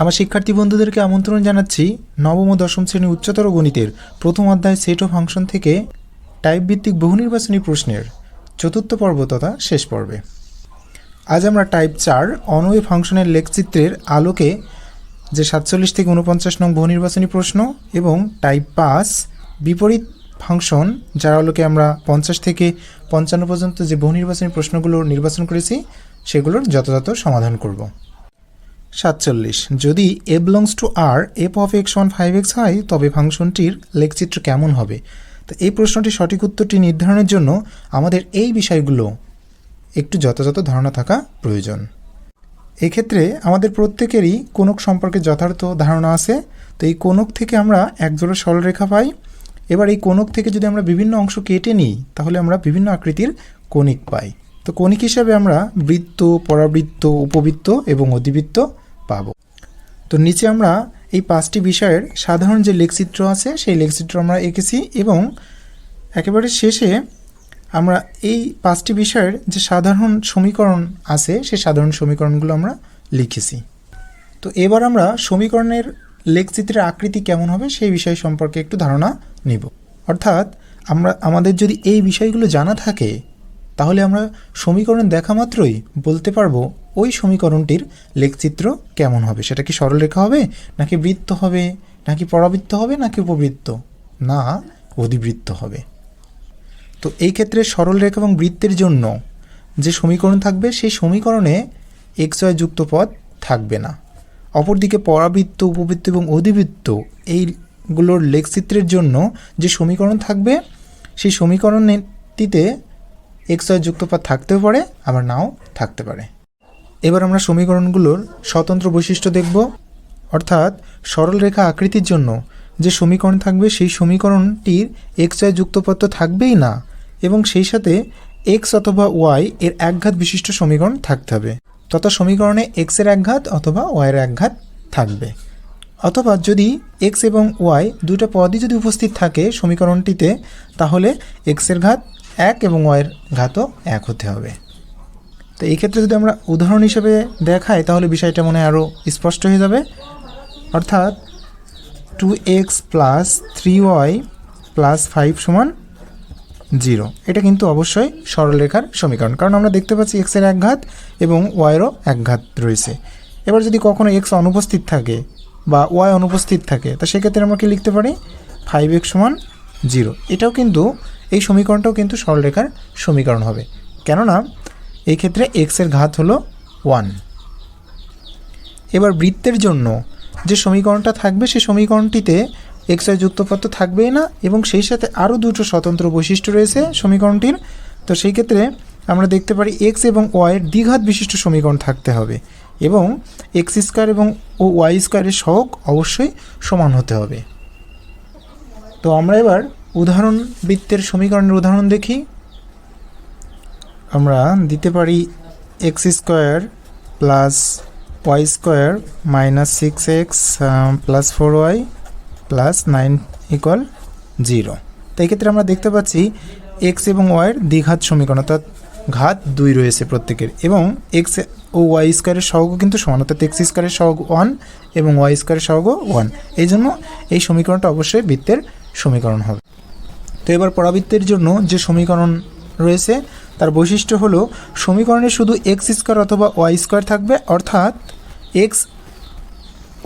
আমার শিক্ষার্থী বন্ধুদেরকে আমন্ত্রণ জানাচ্ছি নবম ও দশম শ্রেণি উচ্চতর গণিতের প্রথম অধ্যায় সেট ও ফাংশন থেকে টাইপ ভিত্তিক বহু নির্বাচনী প্রশ্নের চতুর্থ পর্ব তথা শেষ পর্বে। আজ আমরা টাইপ চার অনওয়ে ফাংশনের লেখচিত্রের আলোকে যে সাতচল্লিশ থেকে উনপঞ্চাশ নং বহু নির্বাচনী প্রশ্ন এবং টাইপ পাঁচ বিপরীত ফাংশন, যার আলোকে আমরা পঞ্চাশ থেকে পঞ্চান্ন পর্যন্ত যে বহু নির্বাচনী প্রশ্নগুলো নির্বাচন করেছি, সেগুলোর যথাযথ সমাধান করব। সাতচল্লিশ। যদি A belongs to R f of x one five x হয়, তবে ফাংশনটির লেখচিত্র কেমন হবে? তো এই প্রশ্নটির সঠিক উত্তরটি নির্ধারণের জন্য আমাদের এই বিষয়গুলো একটু যথাযথ ধারণা থাকা প্রয়োজন। এক্ষেত্রে আমাদের প্রত্যেকেরই কোনক সম্পর্কে যথার্থ ধারণা আছে। তো এই কোনক থেকে আমরা একজোড়া সরলরেখা পাই। এবার এই কোনক থেকে যদি আমরা বিভিন্ন অংশ কেটে নিই, তাহলে আমরা বিভিন্ন আকৃতির কণিক পাই। তো কণিক হিসাবে আমরা বৃত্ত, পরাবৃত্ত, উপবৃত্ত এবং অধিবৃত্ত পাব। তো নিচে আমরা এই পাঁচটি বিষয়ের সাধারণ যে লেখচিত্র আছে, সেই লেখচিত্র আমরা এঁকেছি এবং একেবারে শেষে আমরা এই পাঁচটি বিষয়ের যে সাধারণ সমীকরণ আছে, সেই সাধারণ সমীকরণগুলো আমরা লিখেছি। তো এবার আমরা সমীকরণের লেখচিত্রের আকৃতি কেমন হবে, সেই বিষয় সম্পর্কে একটু ধারণা নিব। অর্থাৎ আমরা, আমাদের যদি এই বিষয়গুলো জানা থাকে তাহলে আমরা সমীকরণ দেখা মাত্রই বলতে পারব ওই সমীকরণটির লেখচিত্র কেমন হবে? সেটা কি সরলরেখা হবে, নাকি বৃত্ত হবে, নাকি পরাবৃত্ত হবে, নাকি উপবৃত্ত? না, অধিবৃত্ত হবে। তো এই ক্ষেত্রে সরলরেখা এবং বৃত্তের জন্য যে সমীকরণ থাকবে, সেই সমীকরণে এক্স ওয়াই যুক্ত পদ থাকবে না। অপরদিকে পরাবৃত্ত, উপবৃত্ত এবং অধিবৃত্ত এইগুলোর লেখচিত্রের জন্য যে সমীকরণ থাকবে, সেই সমীকরণটিতে এক্স ওয়াই যুক্ত পদ থাকতেও পারে, আবার নাও থাকতে পারে। এবার আমরা সমীকরণগুলোর স্বতন্ত্র বৈশিষ্ট্য দেখব। অর্থাৎ সরলরেখা আকৃতির জন্য যে সমীকরণ থাকবে, সেই সমীকরণটির এক্স ওয়াই যুক্তপদ তো থাকবেই না, এবং সেই সাথে এক্স অথবা ওয়াই এর একঘাত বিশিষ্ট সমীকরণ থাকতে হবে। তথা সমীকরণে এক্সের একঘাত অথবা ওয়াইয়ের একঘাত থাকবে। অথবা যদি এক্স এবং ওয়াই দুটো পদই যদি উপস্থিত থাকে সমীকরণটিতে, তাহলে এক্সের ঘাত এক এবং ওয়াইয়ের ঘাতও এক হতে হবে। তো এই ক্ষেত্রে যদি আমরা উদাহরণ হিসেবে দেখাই, তাহলে বিষয়টা মনে আরও স্পষ্ট হয়ে যাবে। অর্থাৎ two x plus three y plus five সমান জিরো এটা কিন্তু অবশ্যই সরলরেখার সমীকরণ, কারণ আমরা দেখতে পাচ্ছি এক্সের এক ঘাত এবং ওয়াইয়েরও একঘাত রয়েছে। এবার যদি কখনো এক্স অনুপস্থিত থাকে বা ওয়াই অনুপস্থিত থাকে, তা সেক্ষেত্রে আমরা কি লিখতে পারি? ফাইভ এক্স সমান জিরো। এটাও কিন্তু, এই সমীকরণটাও কিন্তু সরলরেখার সমীকরণ হবে। কেননা, এই ক্ষেত্রে এক্সের ঘাত হলো ওয়ান এবার বৃত্তের জন্য যে সমীকরণটা থাকবে সেই সমীকরণটিতে এক্স ওয়াই যুক্তপত্র থাকবেই না, এবং সেই সাথে আরও দুটো স্বতন্ত্র বৈশিষ্ট্য রয়েছে সমীকরণটির। তো সেই ক্ষেত্রে আমরা দেখতে পারি এক্স এবং ওয়াইয়ের দ্বিঘাত বিশিষ্ট সমীকরণ থাকতে হবে, এবং এক্স স্কোয়ার এবং ও ওয়াই স্কোয়ারের সহগ অবশ্যই সমান হতে হবে। তো আমরা এবার উদাহরণ বৃত্তের সমীকরণের উদাহরণ দেখি। আমরা দিতে পারি x square plus y square minus six x plus four y plus nine equal zero তো এক্ষেত্রে আমরা দেখতে পাচ্ছি এক্স এবং ওয়াইয়ের দ্বিঘাত সমীকরণ, অর্থাৎ ঘাত দুই রয়েছে প্রত্যেকের। এবং এক্স ও ওয়াই স্কোয়ারের সহগও কিন্তু সমান, অর্থাৎ এক্স স্কোয়ারের সহগ ওয়ান এবং ওয়াই স্কোয়ারের সহগও ওয়ান এই জন্য এই সমীকরণটা অবশ্যই বৃত্তের সমীকরণ হবে। তো এবার পরাবৃত্তের জন্য যে সমীকরণ রয়েছে, তার বৈশিষ্ট্য হলো সমীকরণে শুধু এক্স স্কোয়ার অথবা ওয়াই স্কোয়ার থাকবে, অর্থাৎ এক্স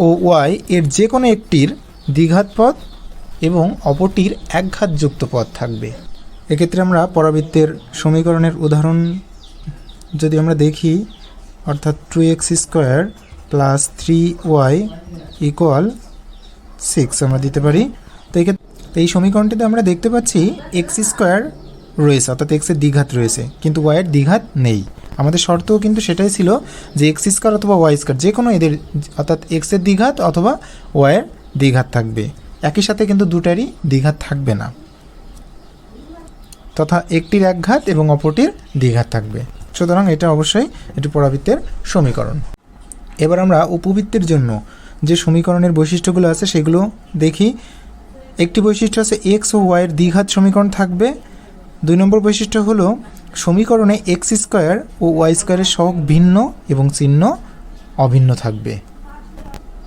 ও ওয়াই এর যে কোনো একটির দ্বিঘাত পথ এবং অপরটির একঘাতযুক্ত পথ থাকবে। এক্ষেত্রে আমরা পরাবৃত্তের সমীকরণের উদাহরণ যদি আমরা দেখি, অর্থাৎ two x square plus three y equal six আমরা দিতে পারি। তো এক্ষেত্রে তো এই সমীকরণটিতে আমরা দেখতে পাচ্ছি এক্স স্কোয়ার রয়েছে, অর্থাৎ এক্সের দ্বিঘাত রয়েছে, কিন্তু ওয়াইয়ের দ্বিঘাত নেই। আমাদের শর্তও কিন্তু সেটাই ছিল যে এক্স স্কোয়ার অথবা ওয়াই স্কোয়ার যে কোনো এদের, অর্থাৎ এক্সের দ্বিঘাত অথবা ওয়াইয়ের দ্বিঘাত থাকবে। একই সাথে কিন্তু দুটারই দ্বিঘাত থাকবে না। তথা একটির একঘাত এবং অপরটির দ্বিঘাত থাকবে। সুতরাং এটা অবশ্যই এটি পরাবৃত্তের সমীকরণ। এবার আমরা উপবৃত্তের জন্য যে সমীকরণের বৈশিষ্ট্যগুলো আছে সেগুলো দেখি। একটি বৈশিষ্ট্য আছে এক্স ও ওয়াইয়ের দ্বিঘাত সমীকরণ থাকবে। দুই নম্বর বৈশিষ্ট্য হলো, সমীকরণে এক্স স্কোয়ার ও ওয়াই স্কোয়ারের সহগ ভিন্ন এবং চিহ্ন অভিন্ন থাকবে।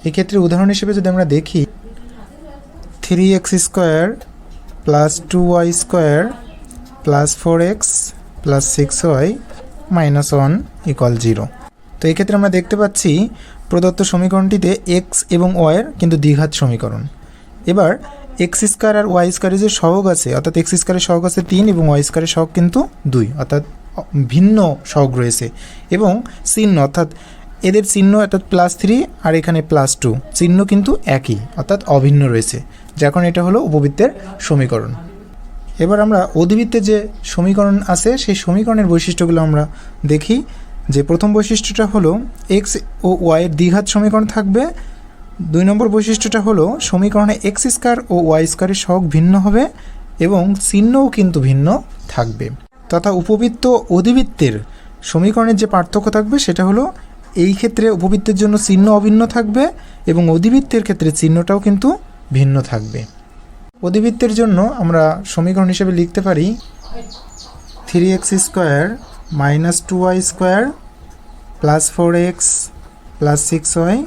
এক্ষেত্রে উদাহরণ হিসেবে যদি আমরা দেখি, three x square plus two y square plus four x plus six y minus one equal zero. তো এক্ষেত্রে আমরা দেখতে পাচ্ছি, প্রদত্ত সমীকরণটিতে এক্স এবং ওয়াইয়ের কিন্তু দ্বিঘাত সমীকরণ। এবার এক্স স্কোয়ার আর ওয়াই স্কোয়ারের যে সহগ আছে, অর্থাৎ এক্স স্কোয়ারের সহগ আছে তিন এবং ওয়াই স্কোয়ারের সহগ কিন্তু দুই, অর্থাৎ ভিন্ন সহগ রয়েছে। এবং চিহ্ন, অর্থাৎ এদের চিহ্ন অর্থাৎ প্লাস থ্রি আর এখানে প্লাস টু চিহ্ন কিন্তু একই, অর্থাৎ অভিন্ন রয়েছে। কারণে এটা হলো উপবৃত্তের সমীকরণ। এবার আমরা অধিবৃত্তের যে সমীকরণ আছে, সেই সমীকরণের বৈশিষ্ট্যগুলো আমরা দেখি। যে প্রথম বৈশিষ্ট্যটা হলো এক্স ও ওয়াইয়ের দ্বিঘাত সমীকরণ থাকবে দুই নম্বর বৈশিষ্ট্যটা হলো সমীকরণে এক্স স্কোয়ার ও ওয়াই স্কোয়ারের সহগ ভিন্ন হবে এবং চিহ্নও কিন্তু ভিন্ন থাকবে। তথা উপবৃত্ত অধিবৃত্তের সমীকরণের যে পার্থক্য থাকবে সেটা হলো এই ক্ষেত্রে উপবৃত্তের জন্য চিহ্ন অভিন্ন থাকবে এবং অধিবৃত্তের ক্ষেত্রে চিহ্নটাও কিন্তু ভিন্ন থাকবে। অধিবৃত্তের জন্য আমরা সমীকরণ হিসেবে লিখতে পারি three x square minus two y square plus four x plus six y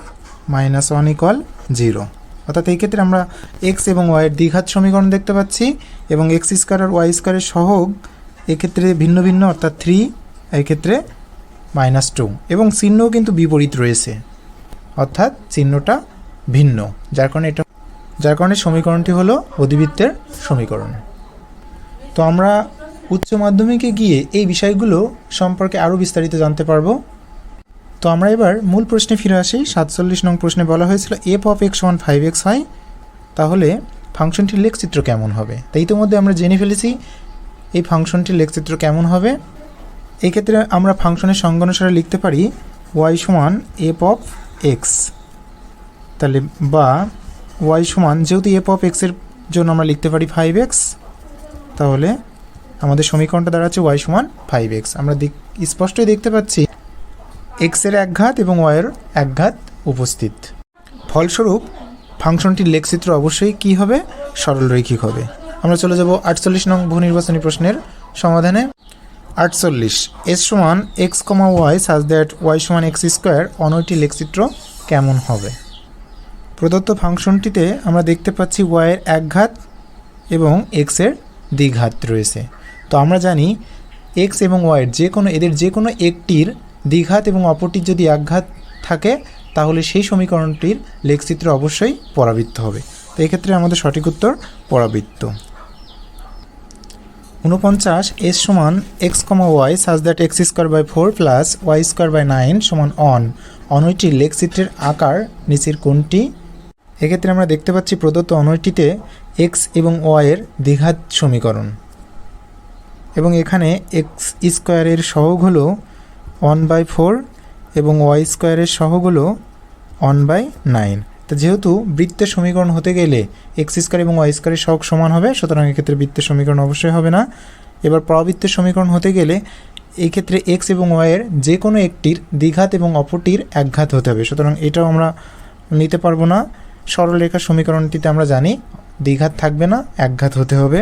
minus one equal zero অর্থাৎ এই ক্ষেত্রে আমরা এক্স এবং ওয়াইয়ের দ্বিঘাত সমীকরণ দেখতে পাচ্ছি এবং এক্স স্কোয়ার আর ওয়াই স্কোয়ারের সহগ এক্ষেত্রে ভিন্ন ভিন্ন, অর্থাৎ থ্রি এক্ষেত্রে মাইনাস টু এবং চিহ্নও কিন্তু বিপরীত রয়েছে। অর্থাৎ চিহ্নটা ভিন্ন। যার কারণে এটা যার কারণে সমীকরণটি হলো অধিবৃত্তের সমীকরণ। তো আমরা উচ্চ মাধ্যমিকে গিয়ে এই বিষয়গুলো সম্পর্কে আরও বিস্তারিত জানতে পারব। তো আমরা এবার মূল প্রশ্নে ফিরে আসি। সাতচল্লিশ নং প্রশ্নে বলা হয়েছিল f of x one five x হয় তাহলে ফাংশনটির লেখচিত্র কেমন হবে? তাই ইতিমধ্যে আমরা জেনে ফেলেছি, এই ফাংশনটির লেখচিত্র কেমন হবে। এই ক্ষেত্রে আমরা ফাংশনের সংজ্ঞানুসারে লিখতে পারি, ওয়াই সমান এফ অফ এক্স। তাহলে, বা, ওয়াই সমান যেহেতু এফ অফ এক্সের জন্য আমরা লিখতে পারি ফাইভ এক্স, তাহলে আমাদের সমীকরণটা দাঁড়াচ্ছে ওয়াই সমান ফাইভ এক্স। আমরা দেখ- স্পষ্টই দেখতে পাচ্ছি এক্সের একঘাত এবং ওয়াইয়ের একঘাত উপস্থিত। ফলস্বরূপ, ফাংশনটির লেখচিত্র অবশ্যই কী হবে? সরলরৈখিক হবে। আমরা চলে যাব আটচল্লিশ নং বহু নির্বাচনী প্রশ্নের সমাধানে। আটচল্লিশ এস সমান x comma y such that y সমান এক্স স্কোয়ার অনয়টি লেখচিত্র কেমন হবে? প্রদত্ত ফাংশনটিতে আমরা দেখতে পাচ্ছি ওয়াইয়ের একঘাত এবং এক্সের দ্বিঘাত রয়েছে। তো আমরা জানি এক্স এবং ওয়াইয়ের যে কোনো, এদের যে কোনো একটির দ্বিঘাত এবং অপরটির যদি একঘাত থাকে, তাহলে সেই সমীকরণটির লেখচিত্র অবশ্যই পরাবৃত্ত হবে। তো এক্ষেত্রে আমাদের সঠিক উত্তর, পরাবৃত্ত। উনপঞ্চাশ এস সমান x comma y such that x square by four plus y square by nine সমান অন। অনয়টির লেখচিত্রের আকার নিচের কোনটি এক্ষেত্রে আমরা দেখতে পাচ্ছি প্রদত্ত অনয়টিতে এক্স এবং ওয়াইয়ের দ্বিঘাত সমীকরণ। এবং এখানে এক্স স্কোয়ারের সহগ হলো ওয়ান বাই ফোর এবং ওয়াই স্কোয়ারের সহগ হলো ওয়ান বাই নাইন তো যেহেতু বৃত্তের সমীকরণ হতে গেলে এক্স স্কোয়ার এবং ওয়াই স্কোয়ারের সহগ সমান হবে, সুতরাং এক্ষেত্রে বৃত্তের সমীকরণ অবশ্যই হবে না। এবার প্রবৃত্তের সমীকরণ হতে গেলে এই ক্ষেত্রে এক্স এবং ওয়াইয়ের যে কোনো একটির দ্বিঘাত এবং অপরটির একঘাত হতে হবে, সুতরাং এটাও আমরা নিতে পারব না। সরলরেখার সমীকরণটিতে আমরা জানি দ্বিঘাত থাকবে না, একঘাত হতে হবে।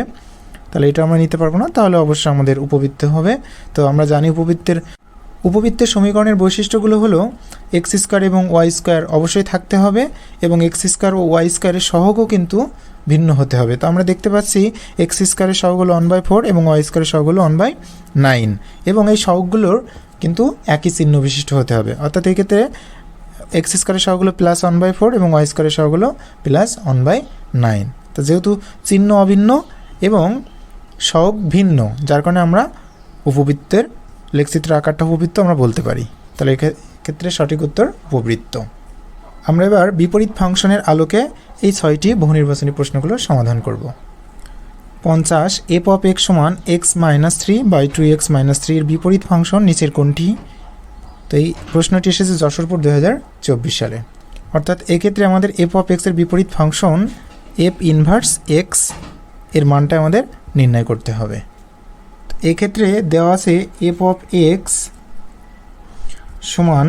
তাহলে এটা আমরা নিতে পারব না, তাহলে অবশ্যই আমাদের উপবৃত্ত হবে। তো আমরা জানি উপবৃত্তের উপবৃত্তের সমীকরণের বৈশিষ্ট্যগুলো হলো এক্স স্কোয়ার এবং ওয়াই স্কোয়ার অবশ্যই থাকতে হবে এবং এক্স স্কোয়ার ও ওয়াই স্কোয়ারের সহগও কিন্তু ভিন্ন হতে হবে। তো আমরা দেখতে পাচ্ছি এক্স স্কোয়ারের সহগ হলো ওয়ান বাই ফোর এবং ওয়াই স্কোয়ারের সহগ হলো ওয়ান বাই নাইন এবং এই সহগগুলোর কিন্তু একই চিহ্ন বিশিষ্ট হতে হবে। অর্থাৎ এই ক্ষেত্রে এক্স স্কোয়ারের সহগুলো প্লাস ওয়ান বাই ফোর এবং ওয়াই স্কোয়ারের সহগুলো প্লাস ওয়ান বাই নাইন তো যেহেতু চিহ্ন অভিন্ন এবং সহগ ভিন্ন, যার কারণে আমরা উপবৃত্তের লেখচিত্র আকারটা উপবৃত্ত আমরা বলতে পারি। তাহলে এক্ষেত্রে সঠিক উত্তর উপবৃত্ত। আমরা এবার বিপরীত ফাংশনের আলোকে এই ছয়টি বহু নির্বাচনী প্রশ্নগুলোর সমাধান করব। পঞ্চাশ এফ অফ এক্স সমান x minus three by two x minus থ্রির বিপরীত ফাংশন নিচের কোনটি? তো এই প্রশ্নটি এসেছে যশোরপুর দু হাজার চব্বিশ সালে। অর্থাৎ এক্ষেত্রে আমাদের এফ অফ এক্সের বিপরীত ফাংশন এফ ইনভার্স এক্সের মানটা আমাদের নির্ণয় করতে হবে। এক্ষেত্রে দেওয়া আছে এফ অফ এক্স সমান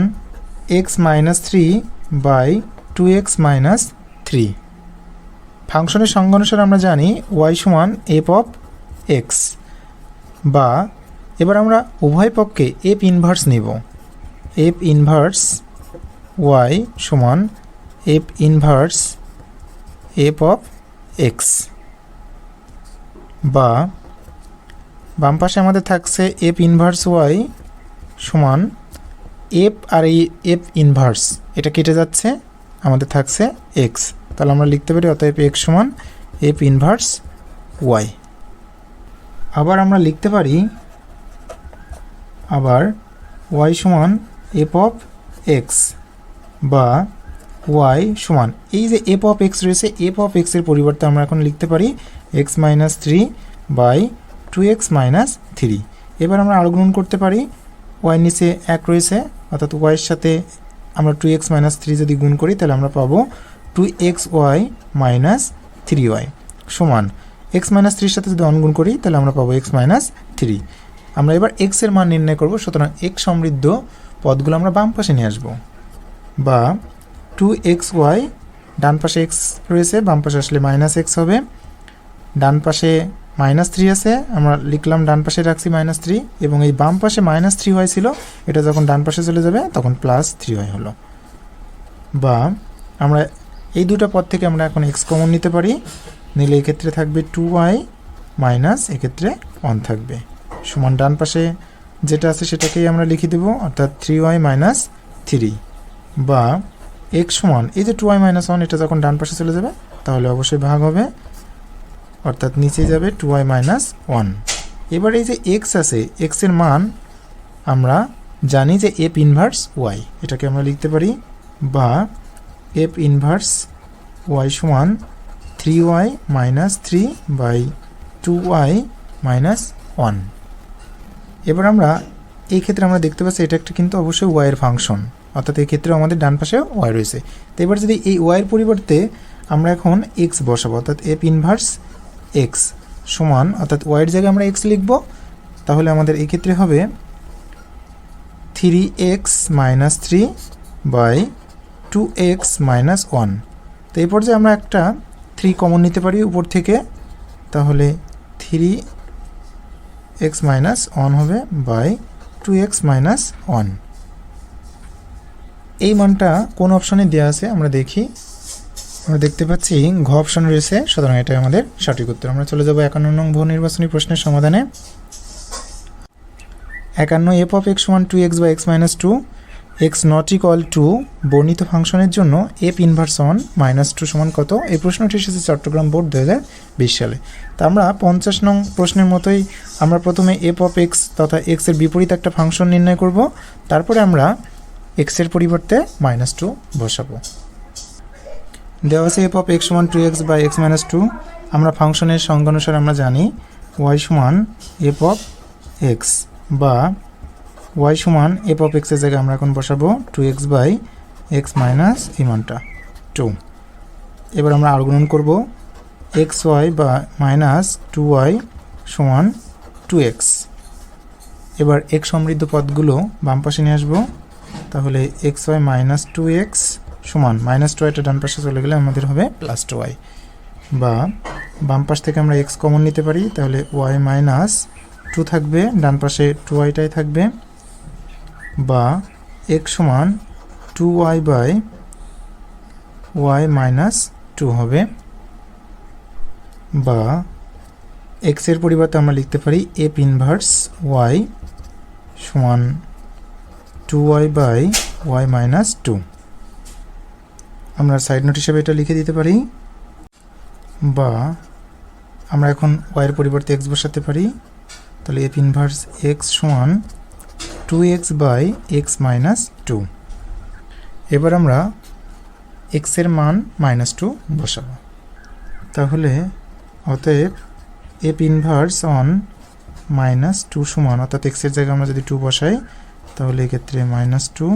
x minus three by two x minus three ফাংশনের সংজ্ঞা অনুসারে আমরা জানি ওয়াই সমান এফ অফ এক্স বা এবার আমরা উভয় পক্ষে এফ ইনভার্স নেব। এফ ইনভার্স ওয়াই সমান f inverse f of x বা বাম পাশে আমাদের থাকছে এফ ইনভার্স ওয়াই সমান এফ আর এই এফ ইনভার্স এটা কেটে যাচ্ছে, আমাদের থাকছে এক্স তাহলে আমরা লিখতে পারি অতএব এক্স সমান এফ ইনভার্স ওয়াই আবার আমরা লিখতে পারি আবার ওয়াই সমান এফ অফ এক্স বা ওয়াই সমান, এই যে এফ অফ এক্স রয়েছে এফ অফ এক্সের পরিবর্তে আমরা এখন লিখতে পারি x minus three by two x minus three এবার আমরা আরও গুণন করতে পারি। ওয়াই নিচে এক রয়েছে, অর্থাৎ ওয়াইয়ের সাথে আমরা টু এক্স মাইনাস থ্রি যদি গুণ করি, তাহলে আমরা পাবো two x y minus three y সমান। এক্স মাইনাস থ্রির সাথে যদি অনগুণ করি, তাহলে আমরা পাবো এক্স মাইনাস থ্রি আমরা এবার এক্সের মান নির্ণয় করব, সুতরাং এক্স সমৃদ্ধ পদগুলো আমরা বাম পাশে নিয়ে আসব। বা টু এক্স ওয়াই ডান পাশে এক্স রয়েছে, বাম পাশে আসলে মাইনাস এক্স হবে। ডান পাশে মাইনাস থ্রি আছে, আমরা লিখলাম ডান পাশে রাখছি মাইনাস থ্রি, এবং এই বাম পাশে মাইনাস থ্রি ওয়াই ছিল, এটা যখন ডান পাশে চলে যাবে, তখন প্লাস থ্রি ওয়াই হলো। বা আমরা এই দুটো পদ থেকে আমরা এখন এক্স কমন নিতে পারি, নিলে এক্ষেত্রে থাকবে টু ওয়াই মাইনাস, এক্ষেত্রে ওয়ান থাকবে। সমান ডান পাশে যেটা আছে সেটাকেই আমরা লিখে দেবো, অর্থাৎ থ্রি ওয়াই মাইনাস থ্রি। বা এক্স সমান, এই যে টু ওয়াই মাইনাস ওয়ান, এটা যখন ডান পাশে চলে যাবে, তাহলে অবশ্যই ভাগ হবে। অর্থাৎ নিচে যাবে টু ওয়াই মাইনাস ওয়ান এবার এই যে এক্স আছে এক্সের মান আমরা জানি যে এফ ইনভার্স ওয়াই এটাকে আমরা লিখতে পারি বা এফ ইনভার্স ওয়াই সমান three y minus three by two y minus one এবার আমরা এই ক্ষেত্রে আমরা দেখতে পাচ্ছি এটা একটা কিন্তু অবশ্যই ওয়াইয়ের ফাংশন অর্থাৎ এই ক্ষেত্রে আমাদের ডান পাশে ওয়াই রয়েছে। তো এবার যদি এই ওয়াইয়ের পরিবর্তে আমরা এখন এক্স বসাবো, অর্থাৎ এফ ইনভার্স এক্স সমান, অর্থাৎ ওয়াইয়ের জায়গায় আমরা এক্স লিখব, তাহলে আমাদের এই ক্ষেত্রে হবে three x minus three by two x minus one তো এই পর্যায়ে আমরা একটা থ্রি কমন নিতে পারি উপর থেকে, তাহলে থ্রি এক্স মাইনাস ওয়ান হবে by two x minus one এই মানটা কোন অপশনে দেওয়া আছে আমরা দেখি। আমরা দেখতে পাচ্ছি, ঘ অপশন রয়েছে। সুতরাং এটাই আমাদের সঠিক উত্তর। আমরা চলে যাব একান্ন নং বহু নির্বাচনী প্রশ্নের সমাধানে। একান্ন f of x one two x বা x minus two x not equal two বর্ণিত ফাংশনের জন্য f inverse one minus two সমান কত? এই প্রশ্নটি এসেছে চট্টগ্রাম বোর্ড দু হাজার বিশ সালে। তা আমরা পঞ্চাশ নং প্রশ্নের মতোই আমরা প্রথমে এফ অফ এক্স তথা এক্সের বিপরীত একটা ফাংশন নির্ণয় করব। তারপরে আমরা এক্সের পরিবর্তে মাইনাস টু বসাবো। দেওয়া এফ অফ এক্স সমান two x by x minus two আমরা ফাংশনের সংজ্ঞা অনুসারে আমরা জানি ওয়াই সমান এফ অফ এক্স বা ওয়াই সমান এফ অফ এক্সের জায়গায় আমরা এখন বসাবো two x by x minus এই মানটা টু এবার আমরা আর্গুণ করব এক্স ওয়াই বা মাইনাস টু ওয়াই সমান টু এক্স এবার এক্স সমৃদ্ধ পদগুলো বাম পাশে নিয়ে আসব। তাহলে x y minus two x সমান মাইনাস টু ওয়াইটা ডান পাশে চলে গেলে আমাদের হবে প্লাস টু ওয়াই বা বাম পাশ থেকে আমরা এক্স কমন নিতে পারি, তাহলে ওয়াই মাইনাস টু থাকবে, ডান পাশে টু ওয়াইটাই থাকবে। বা এক্স সমান two y by y minus two হবে। বা এক্সের পরিবর্তে আমরা লিখতে পারি এফ ইনভার্স ওয়াই সমান two y by y minus two আমরা সাইড নোট হিসেবে এটা লিখে দিতে পারি, বা আমরা এখন ওয়াইয়ের পরিবর্তে এক্স বসাতে পারি, তাহলে এফ ইনভার্স এক্স সমান two x by x minus two এবার আমরা এক্সের মান মাইনাস টু বসাবো। তাহলে অতএব f inverse on minus two সমান, অর্থাৎ এক্সের জায়গায় আমরা যদি টু বসাই, তাহলে এক্ষেত্রে minus two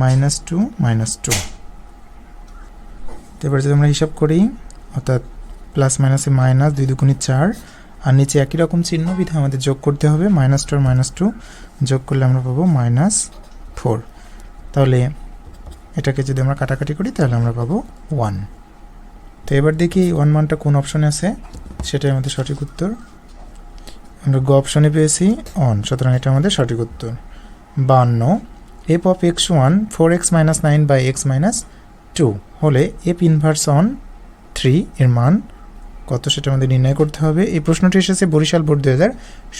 minus two minus two এবার যদি আমরা হিসাব করি, অর্থাৎ প্লাস মাইনাসে মাইনাস দুই দুগুণি চার, আর নিচে একই রকম চিহ্ন বিধে আমাদের যোগ করতে হবে মাইনাস টু আর মাইনাস টু যোগ করলে আমরা পাবো মাইনাস ফোর তাহলে এটাকে যদি আমরা কাটাকাটি করি, তাহলে আমরা পাবো ওয়ান তো এবার দেখি ওয়ান মানটা কোন অপশনে আছে, সেটাই আমাদের সঠিক উত্তর। আমরা গ অপশনে পেয়েছি অন সুতরাং এটা আমাদের সঠিক উত্তর। বান্ন f of x one four x minus nine by x minus two হলে এফ ইনভার্স অন থ্রি এর মান কত সেটা আমাদের নির্ণয় করতে হবে? এই প্রশ্নটি এসেছে বরিশাল বোর্ড দু হাজার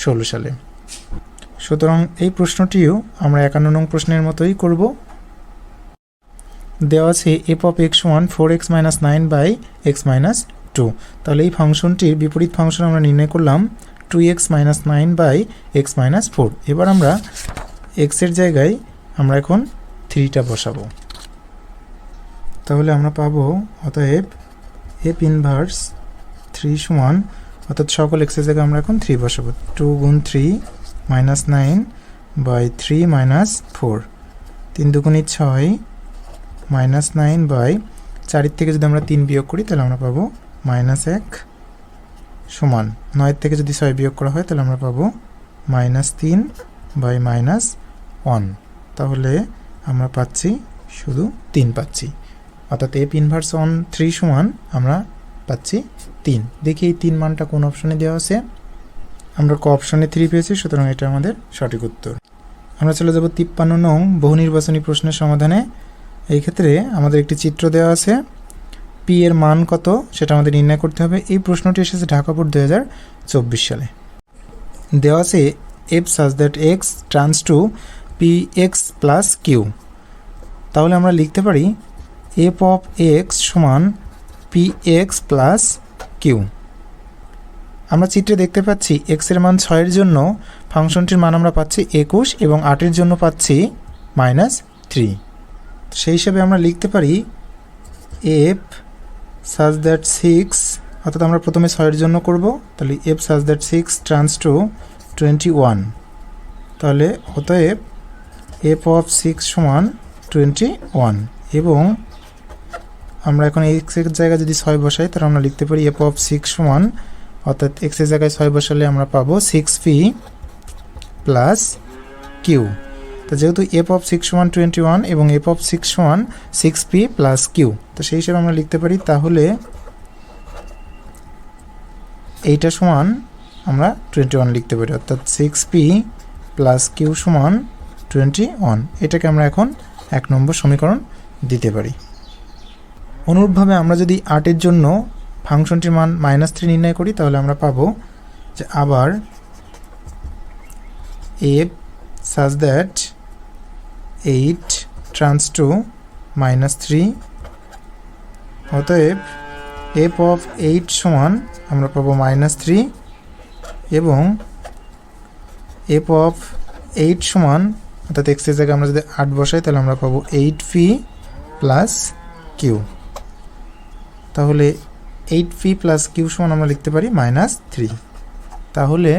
ষোলো সালে। সুতরাং এই প্রশ্নটিও আমরা একান্ন নং প্রশ্নের মতোই করব। দেওয়া আছে f of x one four x minus nine by x minus two তাহলে এই ফাংশনটির বিপরীত ফাংশন আমরা নির্ণয় করলাম two x minus nine by x minus four এবার আমরা এক্সের জায়গায় আমরা এখন থ্রিটা বসাবো। তাহলে আমরা পাবো অতএব এফ ইনভার্স থ্রি সমান, অর্থাৎ সকল এক্সের জায়গায় আমরা এখন থ্রি বসাবো। টু গুণ three minus nine by three minus four তিন দুগুণি ছয় মাইনাস নাইন বাই চারের থেকে যদি আমরা তিন বিয়োগ করি, তাহলে আমরা পাবো মাইনাস এক সমান। নয়ের থেকে যদি ছয় বিয়োগ করা হয়, তাহলে আমরা পাবো মাইনাস তিন বাই মাইনাস ওয়ান তাহলে আমরা পাচ্ছি শুধু তিন পাচ্ছি। অর্থাৎ এফ ইনভার্স ওয়ান থ্রি সমান আমরা পাচ্ছি তিন। দেখি এই তিন মানটা কোন অপশনে দেওয়া আছে? আমরা ক অপশনে থ্রি পেয়েছি, সুতরাং এটা আমাদের সঠিক উত্তর। আমরা চলে যাব তিপ্পান্ন নং বহু নির্বাচনী প্রশ্নের সমাধানে। এই ক্ষেত্রে আমাদের একটি চিত্র দেওয়া আছে। পি এর মান কত? সেটা আমাদের নির্ণয় করতে হবে। এই প্রশ্নটি এসেছে ঢাকা দু হাজার চব্বিশ সালে। দেওয়া আছে f such that x trans to p x plus q তাহলে আমরা লিখতে পারি এফ অফ এক্স সমান পি এক্স প্লাস কিউ আমরা চিত্রে দেখতে পাচ্ছি এক্সের মান ছয়ের জন্য ফাংশনটির মান আমরা পাচ্ছি একুশ এবং আটের জন্য পাচ্ছি মাইনাস থ্রি সেই হিসাবে আমরা লিখতে পারি এফ সাজ দ্যাট সিক্স অর্থাৎ আমরা প্রথমে ছয়ের জন্য করব, তাহলে f such that six trans to twenty one তাহলে অতএব এফ অফ সিক্স সমান টোয়েন্টি ওয়ান এবং আমরা এখন এক্সের জায়গায় যদি ছয় বসাই, তাহলে আমরা লিখতে পারি এফ অফ সিক্স ওয়ান অর্থাৎ এক্সের জায়গায় ছয় বসালে আমরা পাবো সিক্স পি প্লাস কিউ তো যেহেতু f of six one twenty one এবং f of six one six p plus q তো সেই হিসাবে আমরা লিখতে পারি তাহলে এইটা সমান আমরা টোয়েন্টি ওয়ান লিখতে পারি, অর্থাৎ সিক্স পি প্লাস কিউ সমান টোয়েন্টি ওয়ান এটাকে আমরা এখন এক নম্বর সমীকরণ দিতে পারি। অনুরূপভাবে আমরা যদি আটের জন্য ফাংশনটির মান মাইনাস থ্রি নির্ণয় করি, তাহলে আমরা পাবো যে আবার f such that eight trans to minus three অতএব এফ অফ এইট সমান আমরা পাবো মাইনাস থ্রি এবং এফ অফ এইট সমান, অর্থাৎ এক্সের জায়গায় আমরা যদি আট বসাই, তাহলে আমরা পাবো এইট ফি প্লাস কিউ তাহলে এইট ফি প্লাস কিউ সমান আমরা লিখতে পারি মাইনাস থ্রি তাহলে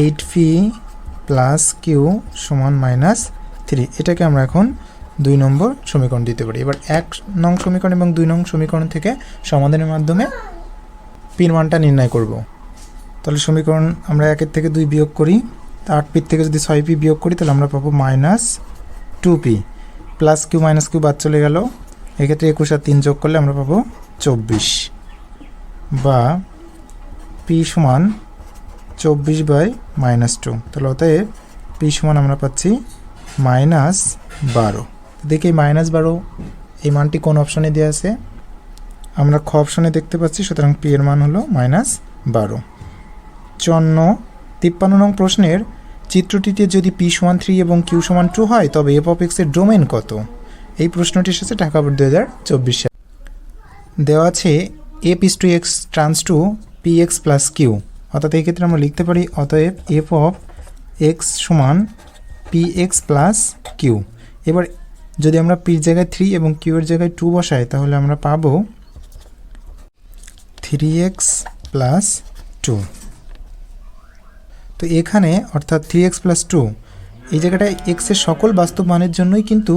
এইট ফি প্লাস কিউ সমান মাইনাস থ্রি এটাকে আমরা এখন দুই নম্বর সমীকরণ দিতে পারি। এবার এক নং সমীকরণ এবং দুই নং সমীকরণ থেকে সমাধানের মাধ্যমে পির মানটা নির্ণয় করব। তাহলে সমীকরণ আমরা একের থেকে দুই বিয়োগ করি। তা আট পির থেকে যদি ছয় পি বিয়োগ করি, তাহলে আমরা পাবো minus two p plus q minus q বাদ চলে গেল। এক্ষেত্রে একুশ আর তিন যোগ করলে আমরা পাবো চব্বিশ। বা পি সমান চব্বিশ বাই মাইনাস টু তাহলে অতএব পি সমান আমরা পাচ্ছি মাইনাস বারো। দেখি মাইনাস বারো, এই মানটি কোন অপশনে দেওয়া আছে? আমরা খ অপশনে দেখতে পাচ্ছি, সুতরাং পি এর মান হলো মাইনাস বারো। চন্ন তিপ্পান্ন নং প্রশ্নের, চিত্রটিতে যদি পি সমান থ্রি এবং কিউ সমান টু হয়, তবে এফ অফ এক্সের ডোমেন কত? এই প্রশ্নটি এসেছে ঢাকা বোর্ড দু হাজার চব্বিশ সালে দেওয়া আছে a piece to x trans to p x plus q অর্থাৎ এই ক্ষেত্রে আমরা লিখতে পারি, অতএব এফ অফ এক্স সমান পি এক্স প্লাস কিউ এবার যদি আমরা পির জায়গায় থ্রি এবং কিউ এর জায়গায় টু বসাই, তাহলে আমরা পাবো থ্রি এক্স প্লাস টু তো এখানে অর্থাৎ থ্রি এক্স প্লাস টু এই জায়গাটায় এক্সের সকল বাস্তব মানের জন্যই কিন্তু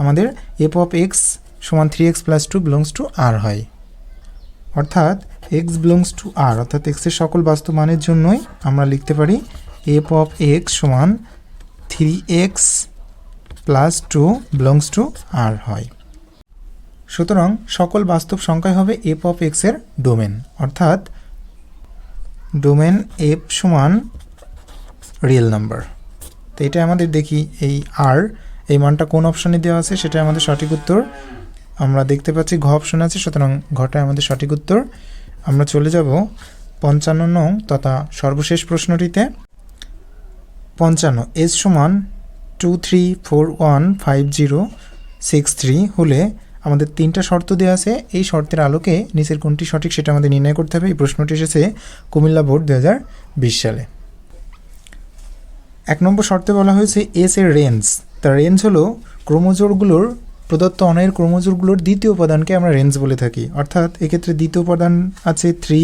আমাদের এফ অফ এক্স সমান three x plus two belongs to R হয়। অর্থাৎ এক্স বিলংস টু আর অর্থাৎ এক্সের সকল বাস্তব মানের জন্যই আমরা লিখতে পারি এফ অফ এক্স সমান three x plus two belongs to R হয়। সুতরাং সকল বাস্তব সংখ্যাই হবে এফ অফ এক্সের ডোমেন অর্থাৎ ডোমেন এফ সমান রিয়েল নাম্বার তো এটা আমাদের দেখি এই আর এই মানটা কোন অপশানে দেওয়া আছে সেটা আমাদের সঠিক উত্তর। আমরা দেখতে পাচ্ছি ঘ অপশন আছে, সুতরাং ঘটায় আমাদের সঠিক উত্তর। আমরা চলে যাব পঞ্চান্ন নং তথা সর্বশেষ প্রশ্নটিতে। পঞ্চান্ন এস সমান two three four one five zero six three হলে আমাদের তিনটা শর্ত দেওয়া আছে। এই শর্তের আলোকে নিচের কোনটি সঠিক সেটা আমাদের নির্ণয় করতে হবে। এই প্রশ্নটি এসেছে কুমিল্লা বোর্ড দু হাজার বিশ সালে। এক নম্বর শর্তে বলা হয়েছে এস এর রেঞ্জ তার রেঞ্জ হলো ক্রোমোজোরগুলোর প্রদত্ত অনের ক্রোমোজোরগুলোর দ্বিতীয় উপাদানকে আমরা রেঞ্জ বলে থাকি। অর্থাৎ এক্ষেত্রে দ্বিতীয় উপাদান আছে থ্রি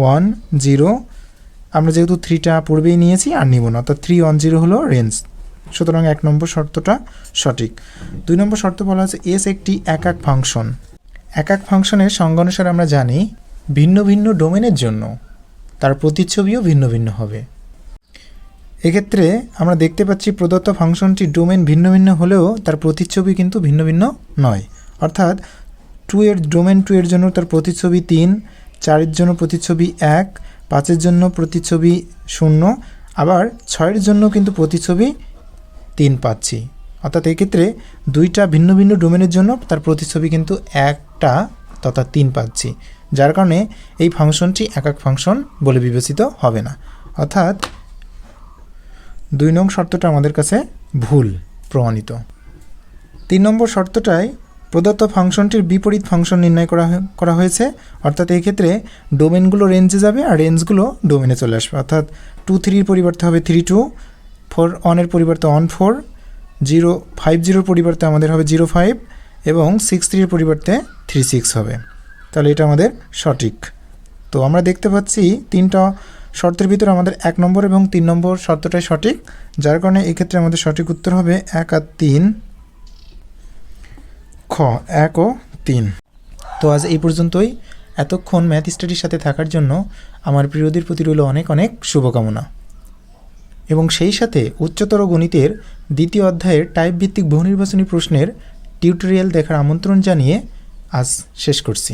ওয়ান জিরো আমরা যেহেতু থ্রিটা পূর্বেই নিয়েছি, আর নিব না। অর্থাৎ থ্রি ওয়ান জিরো হলো রেঞ্জ সুতরাং এক নম্বর শর্তটা সঠিক। দুই নম্বর শর্ত বলা আছে এস একটি একাক ফাংশন। একাক ফাংশনের সংজ্ঞা আমরা জানি ভিন্ন ভিন্ন ডোমেনের জন্য। তার প্রতিচ্ছবিও ভিন্ন ভিন্ন হবে। এক্ষেত্রে আমরা দেখতে পাচ্ছি প্রদত্ত ফাংশনটি ডোমেন ভিন্ন ভিন্ন হলেও তার প্রতিচ্ছবি কিন্তু ভিন্ন ভিন্ন নয়। অর্থাৎ টু এর ডোমেন টু এর জন্য তার প্রতিচ্ছবি তিন, চারের জন্য প্রতিচ্ছবি এক, পাঁচের জন্য প্রতিচ্ছবি শূন্য, আবার ছয়ের জন্য কিন্তু প্রতিচ্ছবি তিন পাচ্ছি। অর্থাৎ এক্ষেত্রে দুইটা ভিন্ন ভিন্ন ডোমেনের জন্য তার প্রতিচ্ছবি কিন্তু একটা তথা তিন পাচ্ছি, যার কারণে এই ফাংশনটি একাক ফাংশন বলে বিবেচিত হবে না। অর্থাৎ দুই নং শর্তটা আমাদের কাছে ভুল, প্রমাণিত। তিন নম্বর শর্তটায় প্রদত্ত ফাংশনটির বিপরীত ফাংশন নির্ণয় করা করা হয়েছে, অর্থাৎ এই ক্ষেত্রে ডোমেনগুলো রেঞ্জে যাবে আর রেঞ্জগুলো ডোমেনে চলে আসবে। অর্থাৎ টু থ্রির পরিবর্তে হবে থ্রি টু ফোর অনের পরিবর্তে অন ফোর জিরো ফাইভ জিরোর পরিবর্তে আমাদের হবে জিরো ফাইভ এবং সিক্স থ্রির পরিবর্তে থ্রি সিক্স হবে। তাহলে এটা আমাদের সঠিক। তো আমরা দেখতে পাচ্ছি তিনটা শর্তের ভিতরে আমাদের এক নম্বর এবং তিন নম্বর শর্তটাই সঠিক, যার কারণে এক্ষেত্রে আমাদের সঠিক উত্তর হবে এক আর তিন খ, এক ও তিন। তো আজ এই পর্যন্তই। এতক্ষণ ম্যাথ স্টাডির সাথে থাকার জন্য আমার প্রিয়দের প্রতি রইল অনেক অনেক শুভকামনা। এবং সেই সাথে উচ্চতর গণিতের দ্বিতীয় অধ্যায়ের টাইপ ভিত্তিক বহুনির্বাচনী প্রশ্নের টিউটোরিয়াল দেখার আমন্ত্রণ জানিয়ে আজ শেষ করছি।